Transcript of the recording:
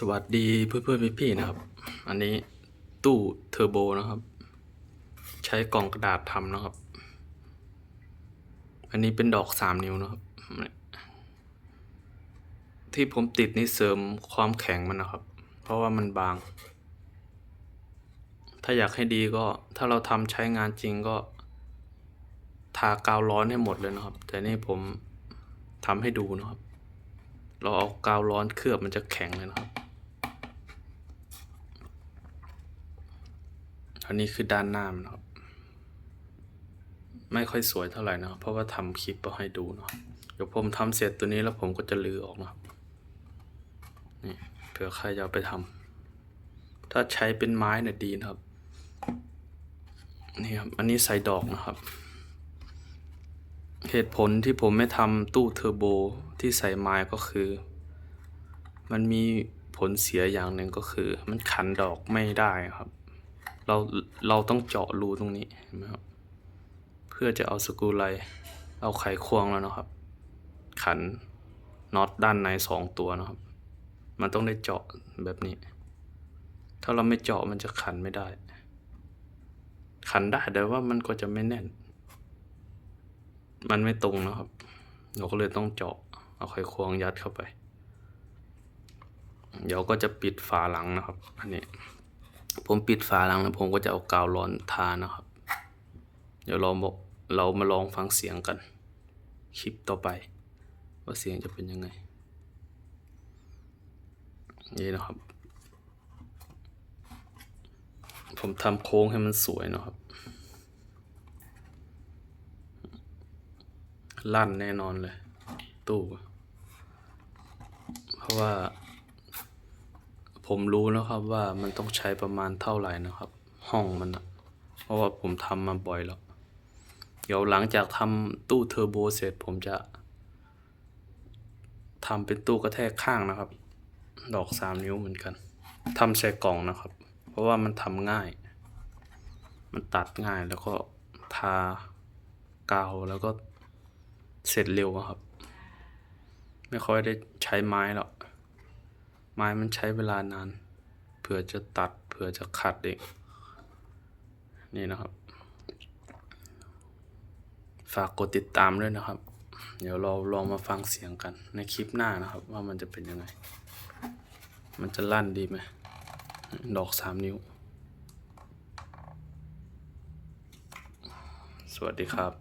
สวัสดีเพื่อนเพื่อนๆพี่นะครับ อันนี้ตู้เทอร์โบนะครับ ใช้กล่องกระดาษทำนะครับ อันนี้เป็นดอกสามนิ้วนะครับ ที่ผมติดนี่เสริมความแข็งมันนะครับ เพราะว่ามันบาง ถ้าอยากให้ดีก็ถ้าเราทำใช้งานจริงก็ ทากาวร้อนให้หมดเลยนะครับ แต่นี่ผมทำให้ดูนะครับเราเอากาวร้อนเคลือบมันจะแข็งเลยนะครับ อันนี้คือด้านหน้ามันะครับ ไม่ค่อยสวยเท่าไหร่นะเพราะว่าทำคลิปมาให้ดูนะเดี๋ยวผมทำเสร็จตัวนี้แล้วผมก็จะลือออกนะนี่เผื่อใครจะไปทำถ้าใช้เป็นไม้เนี่ยดีนะครับนี่ครับ อันนี้ใส่ดอกนะครับ เหตุผลที่ผมไม่ทำตู้เทอร์โบที่ใส่ไม้ก็คือ มันมีผลเสียอย่างหนึ่งก็คือ มันขันดอกไม่ได้ครับ เราเราต้องเจาะรูตรงนี้เห็นไหมครับ เพื่อจะเอาสกรูไลเอาไขควงแล้วนะครับ ขันน็อตด้านในสองตัวนะครับ มันต้องได้เจาะแบบนี้ ถ้าเราไม่เจาะมันจะขันไม่ได้ ขันได้แต่ว่ามันก็จะไม่แน่น มันไม่ตรงนะครับเราก็เลยต้องเจาะเอาไขควงยัดเข้าไป เดี๋ยวก็จะปิดฝาหลังนะครับ อันนี้ ผมปิดฝาหลังแล้วผมก็จะเอากาวร้อนทานะครับ เดี๋ยวเราบอกเรามาลองฟังเสียงกัน คลิปต่อไป ว่าเสียงจะเป็นยังไง นี่นะครับ ผมทำโค้งให้มันสวยนะครับ ลั่นแน่นอนเลย ตู้ เพราะว่า ผมรู้แล้วครับว่ามันต้องใช้ประมาณเท่าไหร่นะครับ ห้องมันนะเพราะว่าผมทำมาบ่อยแล้ว เดี๋ยวหลังจากทำตู้เทอร์โบเสร็จผมจะทำเป็นตู้กระแทกข้างนะครับ ดอกสามนิ้วเหมือนกันทำใส่กล่องนะครับ เพราะว่ามันทำง่าย มันตัดง่ายแล้วก็ทากาวแล้วก็เสร็จเร็วครับ ไม่ค่อยได้ใช้ไม้หรอก ไม้มันใช้เวลานานเผื่อจะตัดเผื่อจะขัดเองนี่นะครับ ฝากกดติดตามด้วยนะครับ เดี๋ยวเราลองมาฟังเสียงกันในคลิปหน้านะครับ ว่ามันจะเป็นยังไง มันจะลั่นดีไหมดอกสามนิ้ว สวัสดีครับ